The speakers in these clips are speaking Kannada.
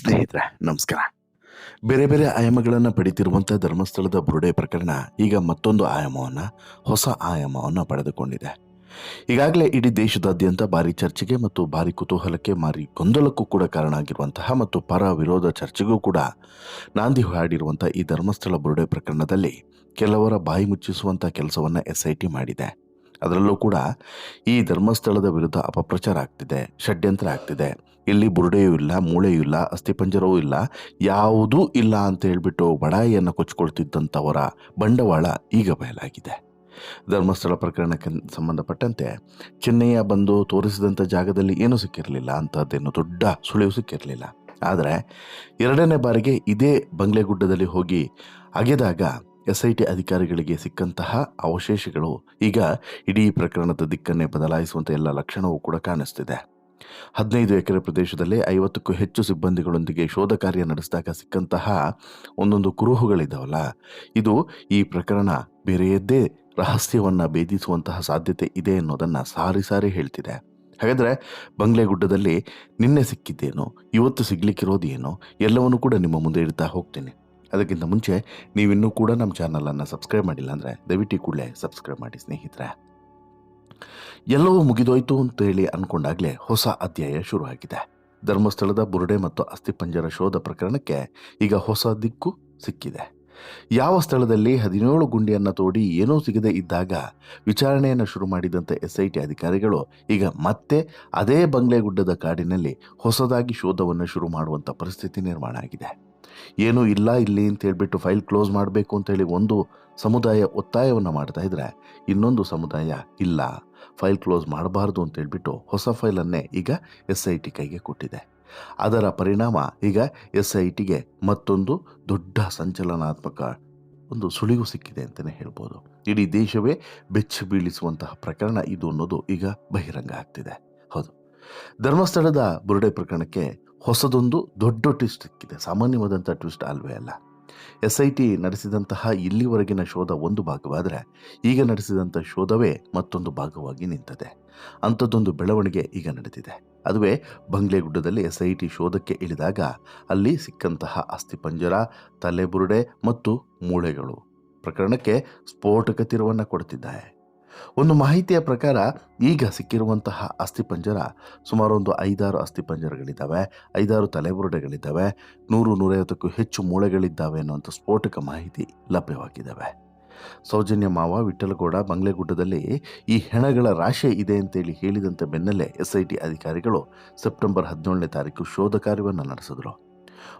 ಸ್ನೇಹಿತರೆ, ನಮಸ್ಕಾರ. ಬೇರೆ ಬೇರೆ ಆಯಾಮಗಳನ್ನು ಪಡಿತಿರುವಂಥ ಧರ್ಮಸ್ಥಳದ ಬುರುಡೆ ಪ್ರಕರಣ ಈಗ ಮತ್ತೊಂದು ಆಯಾಮವನ್ನು, ಹೊಸ ಆಯಾಮವನ್ನು ಪಡೆದುಕೊಂಡಿದೆ. ಈಗಾಗಲೇ ಇಡೀ ದೇಶದಾದ್ಯಂತ ಭಾರಿ ಚರ್ಚೆಗೆ ಮತ್ತು ಭಾರಿ ಕುತೂಹಲಕ್ಕೆ ಮಾರಿ ಗೊಂದಲಕ್ಕೂ ಕೂಡ ಕಾರಣ ಆಗಿರುವಂತಹ ಮತ್ತು ಪರ ವಿರೋಧ ಚರ್ಚೆಗೂ ಕೂಡ ನಾಂದಿ ಹಾಡಿರುವಂಥ ಈ ಧರ್ಮಸ್ಥಳ ಬುರುಡೆ ಪ್ರಕರಣದಲ್ಲಿ ಕೆಲವರ ಬಾಯಿ ಮುಚ್ಚಿಸುವಂಥ ಕೆಲಸವನ್ನು ಎಸ್ ಐ ಟಿ ಮಾಡಿದೆ. ಅದರಲ್ಲೂ ಕೂಡ ಈ ಧರ್ಮಸ್ಥಳದ ವಿರುದ್ಧ ಅಪಪ್ರಚಾರ ಆಗ್ತಿದೆ, ಷಡ್ಯಂತ್ರ ಆಗ್ತಿದೆ. ಇಲ್ಲಿ ಬುರುಡೆಯೂ ಇಲ್ಲ, ಮೂಳೆಯೂ ಇಲ್ಲ ಅಸ್ಥಿಪಂಜರವೂ ಇಲ್ಲ, ಯಾವುದೂ ಇಲ್ಲ ಅಂತ ಹೇಳಿಬಿಟ್ಟು ಬಡಾಯಿಯನ್ನು ಕೊಚ್ಕೊಳ್ತಿದ್ದಂಥವರ ಬಂಡವಾಳ ಈಗ ಬಯಲಾಗಿದೆ. ಧರ್ಮಸ್ಥಳ ಪ್ರಕರಣಕ್ಕೆ ಸಂಬಂಧಪಟ್ಟಂತೆ ಚೆನ್ನಯ್ಯ ಬಂದು ತೋರಿಸಿದಂಥ ಜಾಗದಲ್ಲಿ ಏನೂ ಸಿಕ್ಕಿರಲಿಲ್ಲ, ಅಂಥದ್ದೇನು ದೊಡ್ಡ ಸುಳಿವು ಸಿಕ್ಕಿರಲಿಲ್ಲ. ಆದರೆ ಎರಡನೇ ಬಾರಿಗೆ ಇದೇ ಬಂಗ್ಲೆಗುಡ್ಡದಲ್ಲಿ ಹೋಗಿ ಅಗೆದಾಗ ಎಸ್ ಐ ಟಿ ಅಧಿಕಾರಿಗಳಿಗೆ ಸಿಕ್ಕಂತಹ ಅವಶೇಷಗಳು ಈಗ ಇಡೀ ಪ್ರಕರಣದ ದಿಕ್ಕನ್ನೇ ಬದಲಾಯಿಸುವಂಥ ಎಲ್ಲ ಲಕ್ಷಣವೂ ಕೂಡ ಕಾಣಿಸ್ತಿದೆ. ಹದಿನೈದು ಎಕರೆ ಪ್ರದೇಶದಲ್ಲಿ ಐವತ್ತಕ್ಕೂ ಹೆಚ್ಚು ಸಿಬ್ಬಂದಿಗಳೊಂದಿಗೆ ಶೋಧ ಕಾರ್ಯ ನಡೆಸಿದಾಗ ಸಿಕ್ಕಂತಹ ಒಂದೊಂದು ಕುರುಹುಗಳಿದ್ದಾವಲ್ಲ ಇದು ಈ ಪ್ರಕರಣ ಬೇರೆಯದ್ದೇ ರಹಸ್ಯವನ್ನು ಭೇದಿಸುವಂತಹ ಸಾಧ್ಯತೆ ಇದೆ ಅನ್ನೋದನ್ನು ಸಾರಿ ಸಾರಿ ಹೇಳ್ತಿದೆ. ಹಾಗಾದರೆ ಬಂಗ್ಲೆಗುಡ್ಡದಲ್ಲಿ ನಿನ್ನೆ ಸಿಕ್ಕಿದ್ದೇನೋ, ಇವತ್ತು ಸಿಗ್ಲಿಕ್ಕಿರೋದೇನೋ, ಎಲ್ಲವನ್ನೂ ಕೂಡ ನಿಮ್ಮ ಮುಂದೆ ಇಡ್ತಾ ಹೋಗ್ತೀನಿ. ಅದಕ್ಕಿಂತ ಮುಂಚೆ, ನೀವಿನ್ನೂ ಕೂಡ ನಮ್ಮ ಚಾನಲನ್ನು ಸಬ್ಸ್ಕ್ರೈಬ್ ಮಾಡಿಲ್ಲ ಅಂದರೆ ದಯವಿಟ್ಟು ಕೂಡಲೇ ಸಬ್ಸ್ಕ್ರೈಬ್ ಮಾಡಿ, ಸ್ನೇಹಿತರೆ. ಎಲ್ಲವೂ ಮುಗಿದೋಯ್ತು ಅಂತ ಹೇಳಿ ಅಂದ್ಕೊಂಡಾಗಲೇ ಹೊಸ ಅಧ್ಯಾಯ ಶುರುವಾಗಿದೆ. ಧರ್ಮಸ್ಥಳದ ಬುರುಡೆ ಮತ್ತು ಅಸ್ಥಿಪಂಜರ ಶೋಧ ಪ್ರಕರಣಕ್ಕೆ ಈಗ ಹೊಸ ದಿಕ್ಕು ಸಿಕ್ಕಿದೆ. ಯಾವ ಸ್ಥಳದಲ್ಲಿ ಹದಿನೇಳು ಗುಂಡಿಯನ್ನು ತೋಡಿ ಏನೂ ಸಿಗದೆ ಇದ್ದಾಗ ವಿಚಾರಣೆಯನ್ನು ಶುರು ಮಾಡಿದಂಥ ಎಸ್ ಅಧಿಕಾರಿಗಳು ಈಗ ಮತ್ತೆ ಅದೇ ಬಂಗ್ಲೆಗುಡ್ಡದ ಕಾಡಿನಲ್ಲಿ ಹೊಸದಾಗಿ ಶೋಧವನ್ನು ಶುರು ಮಾಡುವಂಥ ಪರಿಸ್ಥಿತಿ ನಿರ್ಮಾಣ ಆಗಿದೆ. ಏನೂ ಇಲ್ಲ ಇಲ್ಲಿ ಅಂತ ಹೇಳಿಬಿಟ್ಟು ಫೈಲ್ ಕ್ಲೋಸ್ ಮಾಡಬೇಕು ಅಂತೇಳಿ ಒಂದು ಸಮುದಾಯ ಒತ್ತಾಯವನ್ನು ಮಾಡ್ತಾ ಇದ್ರೆ ಇನ್ನೊಂದು ಸಮುದಾಯ ಇಲ್ಲ. ಫೈಲ್ ಕ್ಲೋಸ್ ಮಾಡಬಾರ್ದು ಅಂತ ಹೇಳಿಬಿಟ್ಟು ಹೊಸ ಫೈಲನ್ನೇ ಈಗ ಎಸ್ ಐ ಟಿ ಕೈಗೆ ಕೊಟ್ಟಿದೆ. ಅದರ ಪರಿಣಾಮ ಈಗ ಎಸ್ ಐ ಟಿಗೆ ಮತ್ತೊಂದು ದೊಡ್ಡ ಸಂಚಲನಾತ್ಮಕ ಒಂದು ಸುಳಿವು ಸಿಕ್ಕಿದೆ ಅಂತಲೇ ಹೇಳ್ಬೋದು. ಇಡೀ ದೇಶವೇ ಬೆಚ್ಚು ಬೀಳಿಸುವಂತಹ ಪ್ರಕರಣ ಇದು ಅನ್ನೋದು ಈಗ ಬಹಿರಂಗ ಆಗ್ತಿದೆ. ಹೌದು. ಧರ್ಮಸ್ಥಳದ ಬುರುಡೆ ಪ್ರಕರಣಕ್ಕೆ ಹೊಸದೊಂದು ದೊಡ್ಡ ಟ್ವಿಸ್ಟ್ ಸಿಕ್ಕಿದೆ. ಸಾಮಾನ್ಯವಾದಂಥ ಟ್ವಿಸ್ಟ್ ಅಲ್ವೇ ಅಲ್ಲ. ಎಸ್ ಐ ಟಿ ನಡೆಸಿದಂತಹ ಇಲ್ಲಿವರೆಗಿನ ಶೋಧ ಒಂದು ಭಾಗವಾದರೆ ಈಗ ನಡೆಸಿದಂಥ ಶೋಧವೇ ಮತ್ತೊಂದು ಭಾಗವಾಗಿ ನಿಂತಿದೆ. ಅಂಥದ್ದೊಂದು ಬೆಳವಣಿಗೆ ಈಗ ನಡೆದಿದೆ. ಅದುವೇ ಬಂಗ್ಲೆಗುಡ್ಡದಲ್ಲಿ ಎಸ್ ಐ ಟಿ ಶೋಧಕ್ಕೆ ಇಳಿದಾಗ ಅಲ್ಲಿ ಸಿಕ್ಕಂತಹ ಅಸ್ಥಿಪಂಜರ ತಲೆಬುರುಡೆ ಮತ್ತು ಮೂಳೆಗಳು ಪ್ರಕರಣಕ್ಕೆ ಸ್ಫೋಟಕ ತಿರುವನ್ನು ಕೊಡ್ತಿದ್ದಾರೆ ಒಂದು ಮಾಹಿತಿಯ ಪ್ರಕಾರ ಈಗ ಸಿಕ್ಕಿರುವಂತಹ ಅಸ್ಥಿಪಂಜರ ಸುಮಾರು ಒಂದು ಐದಾರು ಅಸ್ಥಿಪಂಜರಗಳಿದ್ದಾವೆ ಐದಾರು ತಲೆಬುರುಡೆಗಳಿದ್ದಾವೆ, ನೂರು ನೂರೈವತ್ತಕ್ಕೂ ಹೆಚ್ಚು ಮೂಳೆಗಳಿದ್ದಾವೆ ಅನ್ನುವಂಥ ಸ್ಫೋಟಕ ಮಾಹಿತಿ ಲಭ್ಯವಾಗಿದ್ದಾವೆ. ಸೌಜನ್ಯ ಮಾವ ವಿಠಲಗೌಡ ಬಂಗ್ಲೆಗುಡ್ಡದಲ್ಲಿ ಈ ಹೆಣಗಳ ರಾಶಿ ಇದೆ ಅಂತೇಳಿ ಹೇಳಿದಂಥ ಬೆನ್ನಲ್ಲೇ ಎಸ್ ಐ ಟಿ ಅಧಿಕಾರಿಗಳು ಸೆಪ್ಟೆಂಬರ್ ಹದಿನೇಳನೇ ತಾರೀಕು ಶೋಧ ಕಾರ್ಯವನ್ನು ನಡೆಸಿದ್ರು.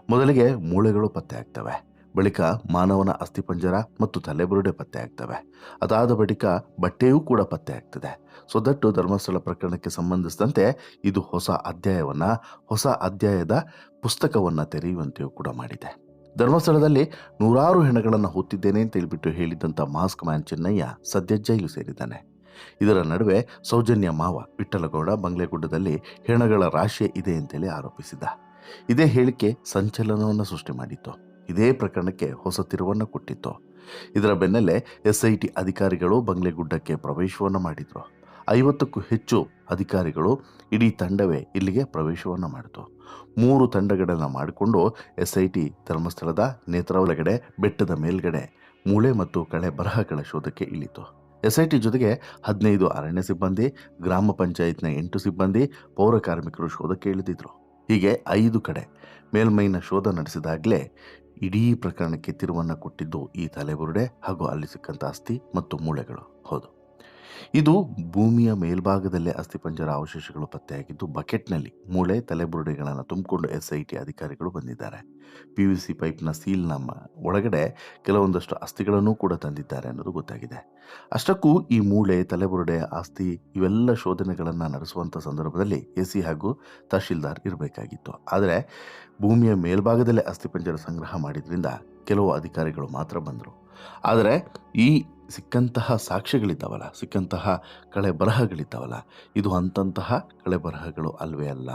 ಮೊದಲಿಗೆ ಮೂಳೆಗಳು ಪತ್ತೆ ಆಗ್ತವೆ. ಬಳಿಕ ಮಾನವನ ಅಸ್ಥಿಪಂಜರ ಮತ್ತು ತಲೆಬುರುಡೆ ಪತ್ತೆ ಆಗ್ತವೆ ಅದಾದ ಬಳಿಕ ಬಟ್ಟೆಯೂ ಕೂಡ ಪತ್ತೆ ಆಗ್ತದೆ ಸೊ ದಟ್ಟು ಧರ್ಮಸ್ಥಳ ಪ್ರಕರಣಕ್ಕೆ ಸಂಬಂಧಿಸಿದಂತೆ ಇದು ಹೊಸ ಅಧ್ಯಾಯವನ್ನು, ಹೊಸ ಅಧ್ಯಾಯದ ಪುಸ್ತಕವನ್ನು ತೆರೆಯುವಂತೆಯೂ ಕೂಡ ಮಾಡಿದೆ. ಧರ್ಮಸ್ಥಳದಲ್ಲಿ ನೂರಾರು ಹೆಣಗಳನ್ನು ಹೊತ್ತಿದ್ದೇನೆ ಅಂತ ಹೇಳಿಬಿಟ್ಟು ಹೇಳಿದಂಥ ಮಾಸ್ಕ್ ಮ್ಯಾನ್ ಚೆನ್ನಯ್ಯ ಸದ್ಯ ಜೈಲು ಸೇರಿದ್ದಾನೆ. ಇದರ ನಡುವೆ ಸೌಜನ್ಯ ಮಾವ ವಿಠಲಗೌಡ ಬಂಗ್ಲೆಗುಡ್ಡದಲ್ಲಿ ಹೆಣಗಳ ರಾಶಿ ಇದೆ ಅಂತೇಳಿ ಆರೋಪಿಸಿದ್ದ ಇದೇ ಹೇಳಿಕೆ ಸಂಚಲನವನ್ನು ಸೃಷ್ಟಿ ಮಾಡಿತ್ತು. ಇದೇ ಪ್ರಕರಣಕ್ಕೆ ಹೊಸ ತಿರುವನ್ನು ಕೊಟ್ಟಿತ್ತು. ಇದರ ಬೆನ್ನಲ್ಲೇ ಎಸ್ಐಟಿ ಅಧಿಕಾರಿಗಳು ಬಂಗ್ಲೆಗುಡ್ಡಕ್ಕೆ ಪ್ರವೇಶವನ್ನು ಮಾಡಿದರು. ಐವತ್ತಕ್ಕೂ ಹೆಚ್ಚು ಅಧಿಕಾರಿಗಳು ಇಡೀ ತಂಡವೇ ಇಲ್ಲಿಗೆ ಪ್ರವೇಶವನ್ನು ಮಾಡಿತು. ಮೂರು ತಂಡಗಳನ್ನು ಮಾಡಿಕೊಂಡು ಎಸ್ ಐ ಟಿ ಧರ್ಮಸ್ಥಳದ ನೇತ್ರಾವಲಗಡೆ, ಬೆಟ್ಟದ ಮೇಲ್ಗಡೆ, ಮೂಳೆ ಮತ್ತು ಕಳೆ ಬರಹಗಳ ಶೋಧಕ್ಕೆ ಇಳಿತು. ಎಸ್ ಐ ಟಿ ಜೊತೆಗೆ ಹದಿನೈದು ಅರಣ್ಯ ಸಿಬ್ಬಂದಿ, ಗ್ರಾಮ ಪಂಚಾಯತ್ನ ಎಂಟು ಸಿಬ್ಬಂದಿ, ಪೌರ ಕಾರ್ಮಿಕರು ಶೋಧಕ್ಕೆ ಇಳಿದಿದ್ರು. ಹೀಗೆ ಐದು ಕಡೆ ಮೇಲ್ಮೈನ ಶೋಧ ನಡೆಸಿದಾಗಲೇ ಇಡೀ ಪ್ರಕರಣಕ್ಕೆ ತಿರುವನ್ನು ಕೊಟ್ಟಿದ್ದು ಈ ತಲೆಬುರುಡೆ ಹಾಗೂ ಅಲ್ಲಿ ಸಿಕ್ಕಂತ ಆಸ್ತಿ ಮತ್ತು ಮೂಳೆಗಳು. ಹೌದು. ಇದು ಭೂಮಿಯ ಮೇಲ್ಭಾಗದಲ್ಲೇ ಅಸ್ಥಿಪಂಜರ ಅವಶೇಷಗಳು ಪತ್ತೆಯಾಗಿದ್ದು, ಬಕೆಟ್ನಲ್ಲಿ ಮೂಳೆ, ತಲೆಬುರುಡೆಗಳನ್ನು ತುಂಬಿಕೊಂಡು ಎಸ್ ಐ ಟಿ ಅಧಿಕಾರಿಗಳು ಬಂದಿದ್ದಾರೆ. ಪಿ ವಿ ಸಿ ಪೈಪ್ನ ಸೀಲ್ ನಮ್ಮ ಒಳಗಡೆ ಕೆಲವೊಂದಷ್ಟು ಅಸ್ಥಿಗಳನ್ನು ಕೂಡ ತಂದಿದ್ದಾರೆ ಅನ್ನೋದು ಗೊತ್ತಾಗಿದೆ. ಅಷ್ಟಕ್ಕೂ ಈ ಮೂಳೆ, ತಲೆಬುರುಡೆ ಆಸ್ತಿ ಇವೆಲ್ಲ ಶೋಧನೆಗಳನ್ನು ನಡೆಸುವಂಥ ಸಂದರ್ಭದಲ್ಲಿ ಎ ಸಿ ಹಾಗೂ ತಹಶೀಲ್ದಾರ್ ಇರಬೇಕಾಗಿತ್ತು. ಆದರೆ ಭೂಮಿಯ ಮೇಲ್ಭಾಗದಲ್ಲೇ ಅಸ್ಥಿಪಂಜರ ಸಂಗ್ರಹ ಮಾಡಿದ್ರಿಂದ ಕೆಲವು ಅಧಿಕಾರಿಗಳು ಮಾತ್ರ ಬಂದರು. ಆದರೆ ಈ ಸಿಕ್ಕಂತಹ ಸಾಕ್ಷ್ಯಗಳಿದ್ದಾವಲ್ಲ, ಸಿಕ್ಕಂತಹ ಕಳೆ ಬರಹಗಳಿದ್ದಾವಲ್ಲ, ಇದು ಅಂತಹ ಕಳೆ ಬರಹಗಳು ಅಲ್ವೇ ಅಲ್ಲ.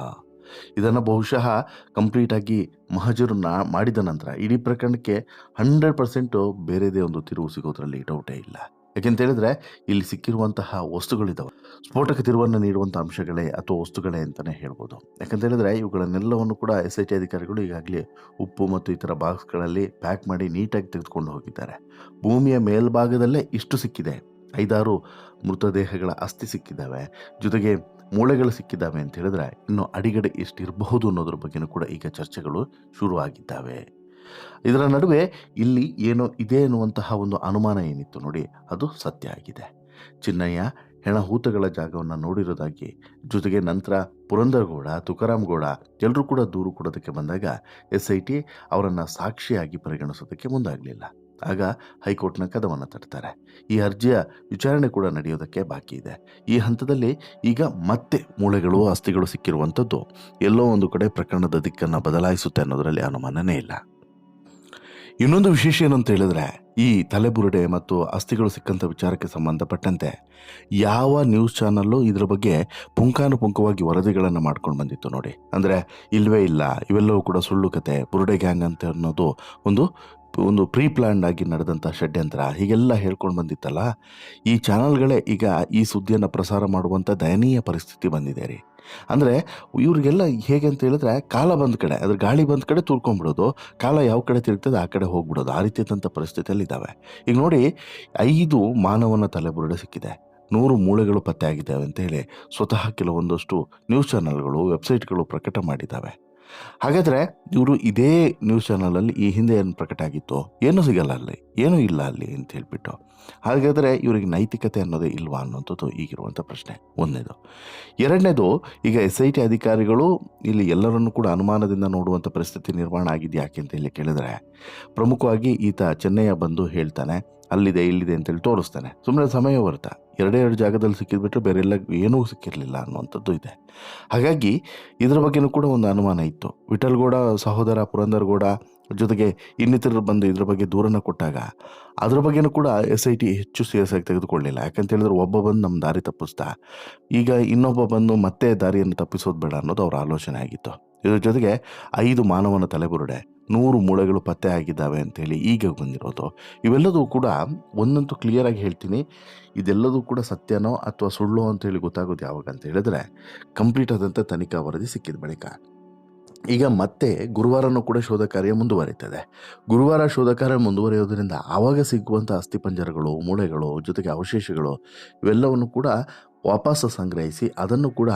ಇದನ್ನು ಬಹುಶಃ ಕಂಪ್ಲೀಟಾಗಿ ಮಹಜರನ್ನ ಮಾಡಿದ ನಂತರ ಇಡೀ ಪ್ರಕರಣಕ್ಕೆ ಹಂಡ್ರೆಡ್ ಪರ್ಸೆಂಟು ಬೇರೆದೇ ಒಂದು ತಿರುವು ಸಿಗೋದ್ರಲ್ಲಿ ಡೌಟೇ ಇಲ್ಲ. ಯಾಕೆಂತ ಹೇಳಿದ್ರೆ ಇಲ್ಲಿ ಸಿಕ್ಕಿರುವಂತಹ ವಸ್ತುಗಳಿದ್ದಾವೆ ಸ್ಫೋಟಕ ತಿರುವನ್ನು ನೀಡುವಂಥ ಅಂಶಗಳೇ ಅಥವಾ ವಸ್ತುಗಳೇ ಅಂತಲೇ ಹೇಳ್ಬೋದು. ಯಾಕಂತ ಹೇಳಿದ್ರೆ ಇವುಗಳನ್ನೆಲ್ಲವನ್ನು ಕೂಡ ಎಸ್ ಐ ಟಿ ಅಧಿಕಾರಿಗಳು ಈಗಾಗಲೇ ಉಪ್ಪು ಮತ್ತು ಇತರ ಬಾಕ್ಸ್ಗಳಲ್ಲಿ ಪ್ಯಾಕ್ ಮಾಡಿ ನೀಟಾಗಿ ತೆಗೆದುಕೊಂಡು ಹೋಗಿದ್ದಾರೆ. ಭೂಮಿಯ ಮೇಲ್ಭಾಗದಲ್ಲೇ ಇಷ್ಟು ಸಿಕ್ಕಿದೆ. ಐದಾರು ಮೃತದೇಹಗಳ ಅಸ್ಥಿ ಸಿಕ್ಕಿದ್ದಾವೆ. ಜೊತೆಗೆ ಮೂಳೆಗಳು ಸಿಕ್ಕಿದ್ದಾವೆ ಅಂತ ಹೇಳಿದ್ರೆ ಇನ್ನು ಅಡಿಗಡೆ ಎಷ್ಟಿರಬಹುದು ಅನ್ನೋದ್ರ ಬಗ್ಗೆನೂ ಕೂಡ ಈಗ ಚರ್ಚೆಗಳು ಶುರುವಾಗಿದ್ದಾವೆ. ಇದರ ನಡುವೆ ಇಲ್ಲಿ ಏನೋ ಇದೆ ಎನ್ನುವಂತಹ ಒಂದು ಅನುಮಾನ ಏನಿತ್ತು ನೋಡಿ, ಅದು ಸತ್ಯ ಆಗಿದೆ. ಚಿನ್ನಯ್ಯ ಹೆಣಹೂತಗಳ ಜಾಗವನ್ನು ನೋಡಿರೋದಾಗಿ, ಜೊತೆಗೆ ನಂತರ ಪುರಂದರಗೌಡ, ತುಕಾರಾಮಗೌಡ ಎಲ್ಲರೂ ಕೂಡ ದೂರು ಕೊಡೋದಕ್ಕೆ ಬಂದಾಗ ಎಸ್ ಐ ಟಿ ಅವರನ್ನು ಸಾಕ್ಷಿಯಾಗಿ ಪರಿಗಣಿಸೋದಕ್ಕೆ ಮುಂದಾಗಲಿಲ್ಲ. ಆಗ ಹೈಕೋರ್ಟ್ನ ಕದವನ್ನು ತಡ್ತಾರೆ ಈ ಅರ್ಜಿಯ ವಿಚಾರಣೆ ಕೂಡ ನಡೆಯೋದಕ್ಕೆ ಬಾಕಿ ಇದೆ. ಈ ಹಂತದಲ್ಲಿ ಈಗ ಮತ್ತೆ ಮೂಳೆಗಳು ಅಸ್ಥಿಗಳು ಸಿಕ್ಕಿರುವಂಥದ್ದು ಎಲ್ಲೋ ಒಂದು ಕಡೆ ಪ್ರಕರಣದ ದಿಕ್ಕನ್ನು ಬದಲಾಯಿಸುತ್ತೆ ಅನ್ನೋದರಲ್ಲಿ ಅನುಮಾನನೇ ಇಲ್ಲ. ಇನ್ನೊಂದು ವಿಶೇಷ ಏನಂತ ಹೇಳಿದ್ರೆ, ಈ ತಲೆಬುರುಡೆ ಮತ್ತು ಅಸ್ಥಿಗಳು ಸಿಕ್ಕಂಥ ವಿಚಾರಕ್ಕೆ ಸಂಬಂಧಪಟ್ಟಂತೆ ಯಾವ ನ್ಯೂಸ್ ಚಾನಲ್ಲು ಇದರ ಬಗ್ಗೆ ಪುಂಖಾನುಪುಂಖವಾಗಿ ವರದಿಗಳನ್ನು ಮಾಡ್ಕೊಂಡು ಬಂದಿತ್ತು ನೋಡಿ. ಅಂದರೆ ಇಲ್ವೇ ಇಲ್ಲ, ಇವೆಲ್ಲವೂ ಕೂಡ ಸುಳ್ಳು ಕತೆ, ಬುರುಡೆ ಗ್ಯಾಂಗ್ ಅಂತ ಅನ್ನೋದು ಒಂದು ಒಂದು ಪ್ರೀ ಪ್ಲ್ಯಾಂಡ್ ಆಗಿ ನಡೆದಂಥ ಷಡ್ಯಂತ್ರ, ಹೀಗೆಲ್ಲ ಹೇಳ್ಕೊಂಡು ಬಂದಿತ್ತಲ್ಲ. ಈ ಚಾನಲ್ಗಳೇ ಈಗ ಈ ಸುದ್ದಿಯನ್ನು ಪ್ರಸಾರ ಮಾಡುವಂಥ ದಯನೀಯ ಪರಿಸ್ಥಿತಿ ಬಂದಿದೆ ರೀ. ಅಂದರೆ ಇವ್ರಿಗೆಲ್ಲ ಹೇಗೆ ಅಂತ ಹೇಳಿದ್ರೆ ಕಾಲ ಬಂದ ಕಡೆ, ಅದ್ರ ಗಾಳಿ ಬಂದ ಕಡೆ ತುರ್ಕೊಂಡ್ಬಿಡೋದು, ಕಾಲ ಯಾವ ಕಡೆ ತಿರುಗ್ತದೆ ಆ ಕಡೆ ಹೋಗ್ಬಿಡೋದು, ಆ ರೀತಿಯಾದಂಥ ಪರಿಸ್ಥಿತಿಯಲ್ಲಿ ಇದ್ದಾವೆ ಈಗ ನೋಡಿ, ಐದು ಮಾನವನ ತಲೆಬುರುಡೆ ಸಿಕ್ಕಿದೆ, ನೂರು ಮೂಳೆಗಳು ಪತ್ತೆ ಆಗಿದ್ದಾವೆ ಅಂತ ಹೇಳಿ ಸ್ವತಃ ಕೆಲವೊಂದಷ್ಟು ನ್ಯೂಸ್ ಚಾನೆಲ್ಗಳು, ವೆಬ್ಸೈಟ್ಗಳು ಪ್ರಕಟ ಮಾಡಿದ್ದಾವೆ. ಹಾಗಾದರೆ ಇವರು ಇದೇ ನ್ಯೂಸ್ ಚಾನಲಲ್ಲಿ ಈ ಹಿಂದೆ ಏನು ಪ್ರಕಟ ಆಗಿತ್ತು, ಏನೂ ಸಿಗಲ್ಲ ಅಲ್ಲಿ, ಏನೂ ಇಲ್ಲ ಅಲ್ಲಿ ಅಂತ ಹೇಳ್ಬಿಟ್ಟು. ಹಾಗಾದರೆ ಇವರಿಗೆ ನೈತಿಕತೆ ಅನ್ನೋದೇ ಇಲ್ವಾ ಅನ್ನೋಂಥದ್ದು ಈಗಿರುವಂಥ ಪ್ರಶ್ನೆ. ಒಂದನೇದು. ಎರಡನೇದು, ಈಗ ಎಸ್ ಐ ಟಿ ಅಧಿಕಾರಿಗಳು ಇಲ್ಲಿ ಎಲ್ಲರನ್ನೂ ಕೂಡ ಅನುಮಾನದಿಂದ ನೋಡುವಂಥ ಪರಿಸ್ಥಿತಿ ನಿರ್ಮಾಣ ಆಗಿದೆ ಯಾಕೆ ಅಂತ ಹೇಳಿ ಕೇಳಿದ್ರೆ, ಪ್ರಮುಖವಾಗಿ ಈತ ಚೆನ್ನೈಯ ಬಂದು ಹೇಳ್ತಾನೆ, ಅಲ್ಲಿದೆ, ಇಲ್ಲಿದೆ ಅಂತೇಳಿ ತೋರಿಸ್ತಾನೆ. ಸುಮ್ಮನೆ ಸಮಯ ವರ್ತ ಎರಡೇ ಎರಡು ಜಾಗದಲ್ಲಿ ಸಿಕ್ಕಿದ್ಬಿಟ್ರೆ ಬೇರೆ ಎಲ್ಲ ಏನೂ ಸಿಕ್ಕಿರಲಿಲ್ಲ ಅನ್ನುವಂಥದ್ದು ಇದೆ. ಹಾಗಾಗಿ ಇದರ ಬಗ್ಗೆನೂ ಕೂಡ ಒಂದು ಅನುಮಾನ ಇತ್ತು. ವಿಠಲ್ಗೌಡ ಸಹೋದರ ಪುರಂದರ್ಗೌಡ ಜೊತೆಗೆ ಇನ್ನಿತರರು ಬಂದು ಇದ್ರ ಬಗ್ಗೆ ದೂರನ್ನು ಕೊಟ್ಟಾಗ ಅದ್ರ ಬಗ್ಗೆನೂ ಕೂಡ ಎಸ್ ಐ ಟಿ ಹೆಚ್ಚು ಸೀರಿಯಸ್ ಆಗಿ ತೆಗೆದುಕೊಳ್ಳಿಲ್ಲ ಯಾಕಂತ ಹೇಳಿದ್ರೆ ಒಬ್ಬ ಬಂದು ನಮ್ಮ ದಾರಿ ತಪ್ಪಿಸ್ತಾ ಈಗ ಇನ್ನೊಬ್ಬ ಬಂದು ಮತ್ತೆ ದಾರಿಯನ್ನು ತಪ್ಪಿಸೋದು ಬೇಡ ಅನ್ನೋದು ಅವರ ಆಲೋಚನೆ ಆಗಿತ್ತು. ಇದರ ಜೊತೆಗೆ ಐದು ಮಾನವನ ತಲೆಬುರುಡೆ. ನೂರು ಮೂಳೆಗಳು ಪತ್ತೆ ಆಗಿದ್ದಾವೆ ಅಂತೇಳಿ ಈಗ ಬಂದಿರೋದು. ಇವೆಲ್ಲದೂ ಕೂಡ ಒಂದಂತೂ ಕ್ಲಿಯರಾಗಿ ಹೇಳ್ತೀನಿ. ಇದೆಲ್ಲದೂ ಕೂಡ ಸತ್ಯನೋ ಅಥವಾ ಸುಳ್ಳು ಅಂತೇಳಿ ಗೊತ್ತಾಗೋದು ಯಾವಾಗ ಅಂತ ಹೇಳಿದ್ರೆ ಕಂಪ್ಲೀಟ್ ಆದಂಥ ತನಿಖಾ ವರದಿ ಸಿಕ್ಕಿದ ಬಳಿಕ. ಈಗ ಮತ್ತೆ ಗುರುವಾರನೂ ಕೂಡ ಶೋಧ ಕಾರ್ಯ ಮುಂದುವರಿತದೆ. ಗುರುವಾರ ಶೋಧ ಕಾರ್ಯ ಮುಂದುವರಿಯೋದ್ರಿಂದ ಆವಾಗ ಸಿಗುವಂಥ ಅಸ್ಥಿಪಂಜರಗಳು, ಮೂಳೆಗಳು, ಜೊತೆಗೆ ಅವಶೇಷಗಳು ಇವೆಲ್ಲವನ್ನು ಕೂಡ ವಾಪಸ್ ಸಂಗ್ರಹಿಸಿ ಅದನ್ನು ಕೂಡ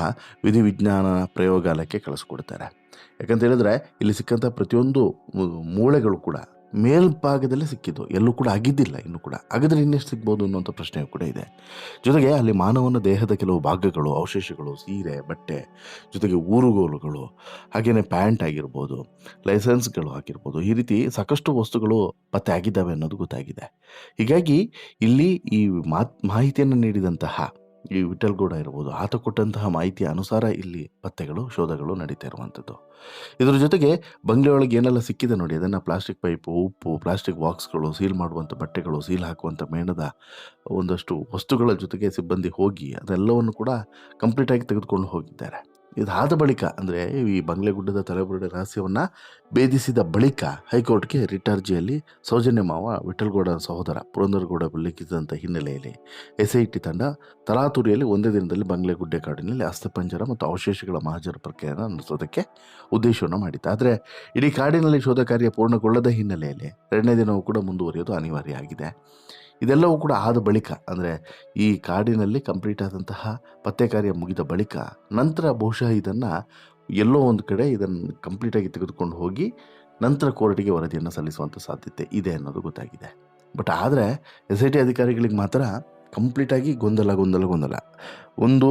ವಿಧಿವಿಜ್ಞಾನ ಪ್ರಯೋಗಾಲಯಕ್ಕೆ ಕಳಿಸ್ಕೊಡ್ತಾರೆ. ಯಾಕಂತ ಹೇಳಿದ್ರೆ ಇಲ್ಲಿ ಸಿಕ್ಕಂಥ ಪ್ರತಿಯೊಂದು ಮೂಳೆಗಳು ಕೂಡ ಮೇಲ್ಭಾಗದಲ್ಲಿ ಸಿಕ್ಕಿದ್ದು. ಎಲ್ಲೂ ಕೂಡ ಆಗಿದ್ದಿಲ್ಲ ಇನ್ನು ಕೂಡ. ಹಾಗಾದ್ರೆ ಇನ್ನೆಷ್ಟು ಸಿಗ್ಬೋದು ಅನ್ನುವಂಥ ಪ್ರಶ್ನೆಯೂ ಕೂಡ ಇದೆ. ಜೊತೆಗೆ ಅಲ್ಲಿ ಮಾನವನ ದೇಹದ ಕೆಲವು ಭಾಗಗಳು, ಅವಶೇಷಗಳು, ಸೀರೆ, ಬಟ್ಟೆ, ಜೊತೆಗೆ ಊರುಗೋಲುಗಳು ಹಾಗೆಯೇ ಪ್ಯಾಂಟ್ ಆಗಿರ್ಬೋದು, ಲೈಸೆನ್ಸ್ಗಳು ಆಗಿರ್ಬೋದು, ಈ ರೀತಿ ಸಾಕಷ್ಟು ವಸ್ತುಗಳು ಪತ್ತೆ ಆಗಿದ್ದಾವೆ ಅನ್ನೋದು ಗೊತ್ತಾಗಿದೆ. ಹೀಗಾಗಿ ಇಲ್ಲಿ ಈ ಮಾಹಿತಿಯನ್ನು ನೀಡಿದಂತಹ ಈ ವಿಠಲ್ಗೌಡ ಇರ್ಬೋದು. ಆತ ಕೊಟ್ಟಂತಹ ಮಾಹಿತಿಯ ಅನುಸಾರ ಇಲ್ಲಿ ಪತ್ತೆಗಳು, ಶೋಧಗಳು ನಡೀತಾ ಇರುವಂಥದ್ದು. ಇದರ ಜೊತೆಗೆ ಬಂಗ್ಲೆ ಒಳಗೆ ಏನೆಲ್ಲ ಸಿಕ್ಕಿದೆ ನೋಡಿ, ಅದನ್ನು ಪ್ಲಾಸ್ಟಿಕ್ ಪೈಪು, ಉಪ್ಪು, ಪ್ಲಾಸ್ಟಿಕ್ ಬಾಕ್ಸ್ಗಳು, ಸೀಲ್ ಮಾಡುವಂಥ ಬಟ್ಟೆಗಳು, ಸೀಲ್ ಹಾಕುವಂಥ ಮೇಣದ ಒಂದಷ್ಟು ವಸ್ತುಗಳ ಜೊತೆಗೆ ಸಿಬ್ಬಂದಿ ಹೋಗಿ ಅದೆಲ್ಲವನ್ನು ಕೂಡ ಕಂಪ್ಲೀಟಾಗಿ ತೆಗೆದುಕೊಂಡು ಹೋಗಿದ್ದಾರೆ. ಇದಾದ ಬಳಿಕ, ಅಂದರೆ ಈ ಬಂಗ್ಲೆಗುಡ್ಡದ ತಲೆಬುರುಡೆ ರಹಸ್ಯವನ್ನು ಭೇದಿಸಿದ ಬಳಿಕ ಹೈಕೋರ್ಟ್ಗೆ ರಿಟ್ ಅರ್ಜಿಯಲ್ಲಿ ಸೌಜನ್ಯ ಮಾವ ವಿಠಲ್ಗೌಡ ಸಹೋದರ ಪುರಂದರಗೌಡ ಉಲ್ಲೇಖಿಸಿದಂಥ ಹಿನ್ನೆಲೆಯಲ್ಲಿ ಎಸ್ ಐ ಟಿ ತಂಡ ತಲಾತುರಿಯಲ್ಲಿ ಒಂದೇ ದಿನದಲ್ಲಿ ಬಂಗ್ಲೆಗುಡ್ಡೆ ಕಾಡಿನಲ್ಲಿ ಅಸ್ಥಿಪಂಜರ ಮತ್ತು ಅವಶೇಷಗಳ ಮಹಾಜರ ಪ್ರಕ್ರಿಯೆಯನ್ನು ನಡೆಸೋದಕ್ಕೆ ಉದ್ದೇಶವನ್ನು ಮಾಡಿತ್ತು ಆದರೆ, ಇಡೀ ಕಾಡಿನಲ್ಲಿ ಶೋಧ ಕಾರ್ಯ ಪೂರ್ಣಗೊಳ್ಳದ ಹಿನ್ನೆಲೆಯಲ್ಲಿ ಎರಡನೇ ದಿನವೂ ಕೂಡ ಮುಂದುವರಿಯೋದು ಅನಿವಾರ್ಯ ಆಗಿದೆ. ಇದೆಲ್ಲವೂ ಕೂಡ ಆದ ಬಳಿಕ, ಅಂದರೆ ಈ ಕಾಡಿನಲ್ಲಿ ಕಂಪ್ಲೀಟ್ ಆದಂತಹ ಪತ್ತೆ ಕಾರ್ಯ ಮುಗಿದ ಬಳಿಕ, ನಂತರ ಬಹುಶಃ ಇದನ್ನು ಎಲ್ಲೋ ಒಂದು ಕಡೆ ಇದನ್ನು ಕಂಪ್ಲೀಟಾಗಿ ತೆಗೆದುಕೊಂಡು ಹೋಗಿ ನಂತರ ಕೋರ್ಟಿಗೆ ವರದಿಯನ್ನು ಸಲ್ಲಿಸುವಂಥ ಸಾಧ್ಯತೆ ಇದೆ ಅನ್ನೋದು ಗೊತ್ತಾಗಿದೆ. ಬಟ್ ಆದರೆ ಎಸ್ ಐ ಟಿ ಅಧಿಕಾರಿಗಳಿಗೆ ಮಾತ್ರ ಕಂಪ್ಲೀಟಾಗಿ ಗೊಂದಲ ಗೊಂದಲ ಗೊಂದಲ. ಒಂದು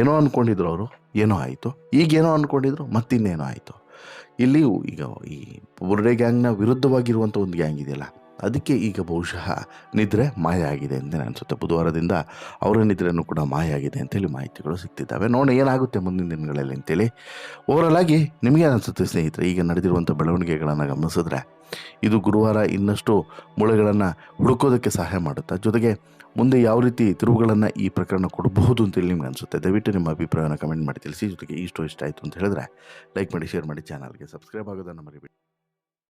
ಏನೋ ಅಂದ್ಕೊಂಡಿದ್ರು ಅವರು, ಏನೋ ಆಯಿತು. ಈಗೇನೋ ಅಂದ್ಕೊಂಡಿದ್ರು ಮತ್ತಿನ್ನೇನೋ ಆಯಿತು. ಇಲ್ಲಿ ಈಗ ಈ ಬುರ್ಡೆ ಗ್ಯಾಂಗ್ನ ವಿರುದ್ಧವಾಗಿರುವಂಥ ಒಂದು ಗ್ಯಾಂಗ್ ಇದೆಯಲ್ಲ ಅದಕ್ಕೆ ಈಗ ಬಹುಶಃ ನಿದ್ರೆ ಮಾಯ ಆಗಿದೆ ಅಂತ ಅನಿಸುತ್ತೆ ಬುಧವಾರದಿಂದ ಅವರ ನಿದ್ರೆನೂ ಕೂಡ ಮಾಯ ಆಗಿದೆ ಅಂತೇಳಿ ಮಾಹಿತಿಗಳು ಸಿಗ್ತಿದ್ದಾವೆ. ನೋಡಿ ಏನಾಗುತ್ತೆ ಮುಂದಿನ ದಿನಗಳಲ್ಲಿ ಅಂತೇಳಿ. ಓವರಾಲ್ ಆಗಿ ನಿಮಗೆ ಅನಿಸುತ್ತೆ ಸ್ನೇಹಿತರೆ, ಈಗ ನಡೆದಿರುವಂಥ ಬೆಳವಣಿಗೆಗಳನ್ನು ಗಮನಿಸಿದ್ರೆ ಇದು ಗುರುವಾರ ಇನ್ನಷ್ಟು ಮುಳೆಗಳನ್ನು ಹುಡುಕೋದಕ್ಕೆ ಸಹಾಯ ಮಾಡುತ್ತಾ? ಜೊತೆಗೆ ಮುಂದೆ ಯಾವ ರೀತಿ ತಿರುವುಗಳನ್ನು ಈ ಪ್ರಕರಣ ಕೊಡಬಹುದು ಅಂತೇಳಿ ನಿಮ್ಗೆ ಅನಿಸುತ್ತೆ. ದಯವಿಟ್ಟು ನಿಮ್ಮ ಅಭಿಪ್ರಾಯವನ್ನು ಕಮೆಂಟ್ ಮಾಡಿ ತಿಳಿಸಿ. ಜೊತೆಗೆ ಇಷ್ಟು ಇಷ್ಟ ಆಯಿತು ಅಂತ ಹೇಳಿದ್ರೆ ಲೈಕ್ ಮಾಡಿ, ಶೇರ್ ಮಾಡಿ, ಚಾನಲ್ಗೆ ಸಬ್ಸ್ಕ್ರೈಬ್ ಆಗೋದನ್ನು ಮರಿಬೇಡಿ.